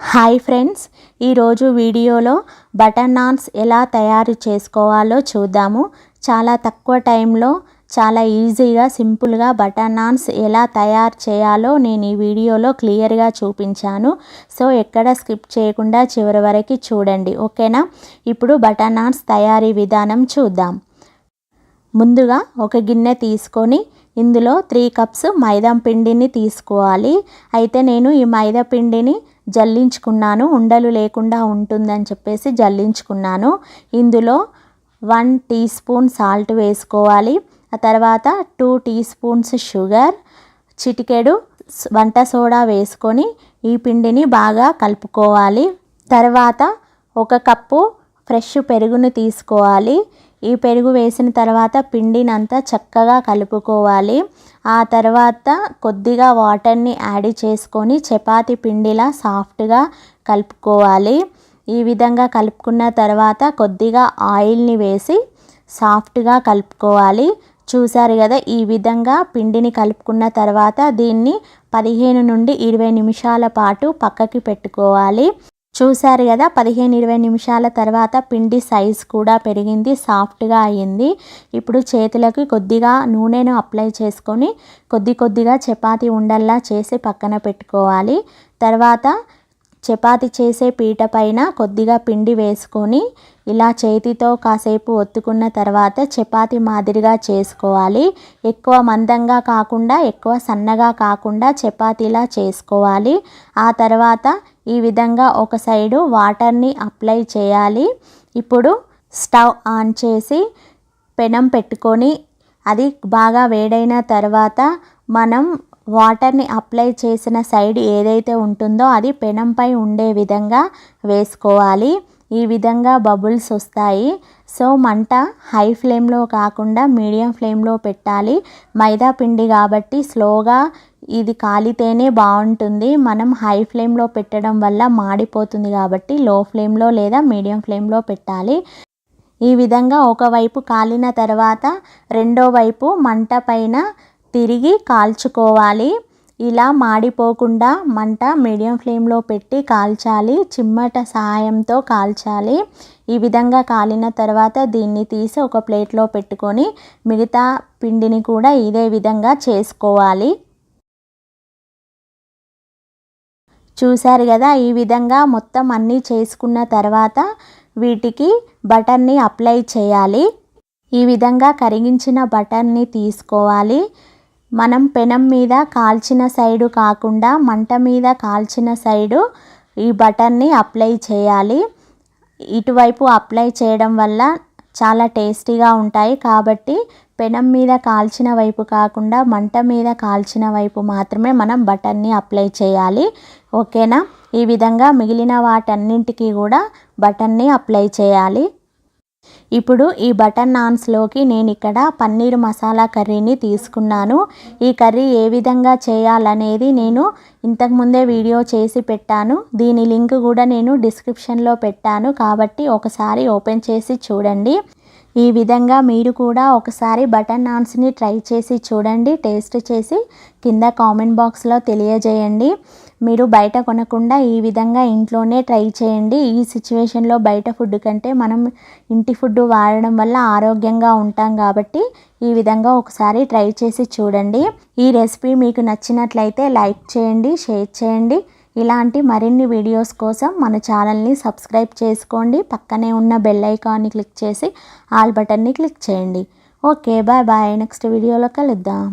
Hi friends ఈరోజు వీడియోలో butter naans ఎలా తయారు చేసుకోవాలో చూద్దాము. చాలా తక్కువ టైంలో చాలా ఈజీగా సింపుల్గా బటర్ నాన్స్ ఎలా తయారు చేయాలో నేను ఈ వీడియోలో క్లియర్గా చూపించాను. సో ఎక్కడ స్కిప్ చేయకుండా చివరి వరకు చూడండి ఓకేనా? ఇప్పుడు బటర్ నాన్స్ తయారీ విధానం చూద్దాం. ముందుగా ఒక గిన్నె తీసుకొని ఇందులో త్రీ కప్స్ మైదా పిండిని తీసుకోవాలి. అయితే నేను ఈ మైదా పిండిని జల్లించుకున్నాను ఉండలు లేకుండా ఉంటుందని చెప్పేసి జల్లించుకున్నాను. ఇందులో వన్ టీ స్పూన్ సాల్ట్ వేసుకోవాలి. ఆ తర్వాత టూ టీ స్పూన్స్ షుగర్ చిటికెడు వంట సోడా వేసుకొని ఈ పిండిని బాగా కలుపుకోవాలి. తర్వాత ఒక కప్పు ఫ్రెష్ పెరుగును తీసుకోవాలి. ఈ పెరుగు వేసిన తర్వాత పిండినంతా చక్కగా కలుపుకోవాలి. ఆ తర్వాత కొద్దిగా వాటర్ని యాడ్ చేసుకొని చపాతి పిండిలా సాఫ్ట్గా కలుపుకోవాలి. ఈ విధంగా కలుపుకున్న తర్వాత కొద్దిగా ఆయిల్ని వేసి సాఫ్ట్గా కలుపుకోవాలి. చూసారు కదా ఈ విధంగా పిండిని కలుపుకున్న తర్వాత దీన్ని పదిహేను నుండి ఇరవై నిమిషాల పాటు పక్కకి పెట్టుకోవాలి. చూశారు కదా పదిహేను ఇరవై నిమిషాల తర్వాత పిండి సైజ్ కూడా పెరిగింది సాఫ్ట్గా అయ్యింది ఇప్పుడు చేతులకి కొద్దిగా నూనెను అప్లై చేసుకొని కొద్ది కొద్దిగా చపాతీ ఉండల్లా చేసి పక్కన పెట్టుకోవాలి. తర్వాత చపాతి చేసే పీట పైన కొద్దిగా పిండి వేసుకొని ఇలా చేతితో కాసేపు ఒత్తుకున్న తర్వాత చపాతి మాదిరిగా చేసుకోవాలి. ఎక్కువ మందంగా కాకుండా ఎక్కువ సన్నగా కాకుండా చపాతీలా చేసుకోవాలి. ఆ తర్వాత ఈ విధంగా ఒక సైడు వాటర్ని అప్లై చేయాలి. ఇప్పుడు స్టవ్ ఆన్ చేసి పెనం పెట్టుకొని అది బాగా వేడైన తర్వాత మనం వాటర్ని అప్లై చేసిన సైడ్ ఏదైతే ఉంటుందో అది పెనంపై ఉండే విధంగా వేసుకోవాలి. ఈ విధంగా బబుల్స్ వస్తాయి. సో మంట హై ఫ్లేమ్లో కాకుండా మీడియం ఫ్లేమ్లో పెట్టాలి. మైదా పిండి కాబట్టి స్లోగా ఇది కాలితేనే బాగుంటుంది. మనం హై ఫ్లేమ్లో పెట్టడం వల్ల మాడిపోతుంది కాబట్టి లో ఫ్లేమ్లో లేదా మీడియం ఫ్లేమ్లో పెట్టాలి. ఈ విధంగా ఒకవైపు కాలిన తర్వాత రెండో వైపు మంట పైన తిరిగి కాల్చుకోవాలి. ఇలా మాడిపోకుండా మంట మీడియం ఫ్లేమ్లో పెట్టి కాల్చాలి. చిమ్మట సహాయంతో కాల్చాలి. ఈ విధంగా కాలిన తర్వాత దీన్ని తీసి ఒక ప్లేట్లో పెట్టుకొని మిగతా పిండిని కూడా ఇదే విధంగా చేసుకోవాలి. చూశారు కదా ఈ విధంగా మొత్తం అన్నీ చేసుకున్న తర్వాత వీటికి బటర్ని అప్లై చేయాలి. ఈ విధంగా కరిగించిన బటర్ని తీసుకోవాలి. మనం పెనం మీద కాల్చిన సైడు కాకుండా మంట మీద కాల్చిన సైడు ఈ బటర్ని అప్లై చేయాలి. ఇటువైపు అప్లై చేయడం వల్ల చాలా టేస్టీగా ఉంటాయి కాబట్టి పెనం మీద కాల్చిన వైపు కాకుండా మంట మీద కాల్చిన వైపు మాత్రమే మనం బటన్ని అప్లై చేయాలి. ఓకేనా? ఈ విధంగా మిగిలిన వాటన్నింటికి కూడా బటన్ని అప్లై చేయాలి. ఇప్పుడు ఈ బటర్ నాన్స్లోకి నేను ఇక్కడ పన్నీర్ మసాలా కర్రీని తీసుకున్నాను. ఈ కర్రీ ఏ విధంగా చేయాలనేది నేను ఇంతకుముందే వీడియో చేసి పెట్టాను. దీని లింక్ కూడా నేను డిస్క్రిప్షన్లో పెట్టాను. కాబట్టి ఒకసారి ఓపెన్ చేసి చూడండి. ఈ విధంగా మీరు కూడా ఒకసారి బటర్ నాన్స్ని ట్రై చేసి చూడండి టేస్ట్ చేసి కింద కామెంట్ బాక్స్లో తెలియజేయండి. మీరు బయట కొనకుండా ఈ విధంగా ఇంట్లోనే ట్రై చేయండి. ఈ సిచ్యువేషన్లో బయట ఫుడ్ కంటే మనం ఇంటి ఫుడ్ వాడడం వల్ల ఆరోగ్యంగా ఉంటాం కాబట్టి ఈ విధంగా ఒకసారి ట్రై చేసి చూడండి. ఈ రెసిపీ మీకు నచ్చినట్లయితే లైక్ చేయండి షేర్ చేయండి. ఇలాంటి మరిన్ని వీడియోస్ కోసం మన ఛానల్ని సబ్స్క్రైబ్ చేసుకోండి. పక్కనే ఉన్న బెల్ ఐకాన్ని క్లిక్ చేసి ఆల్ బటన్ని క్లిక్ చేయండి. Okay bye bye. నెక్స్ట్ వీడియోలో కలుద్దాం.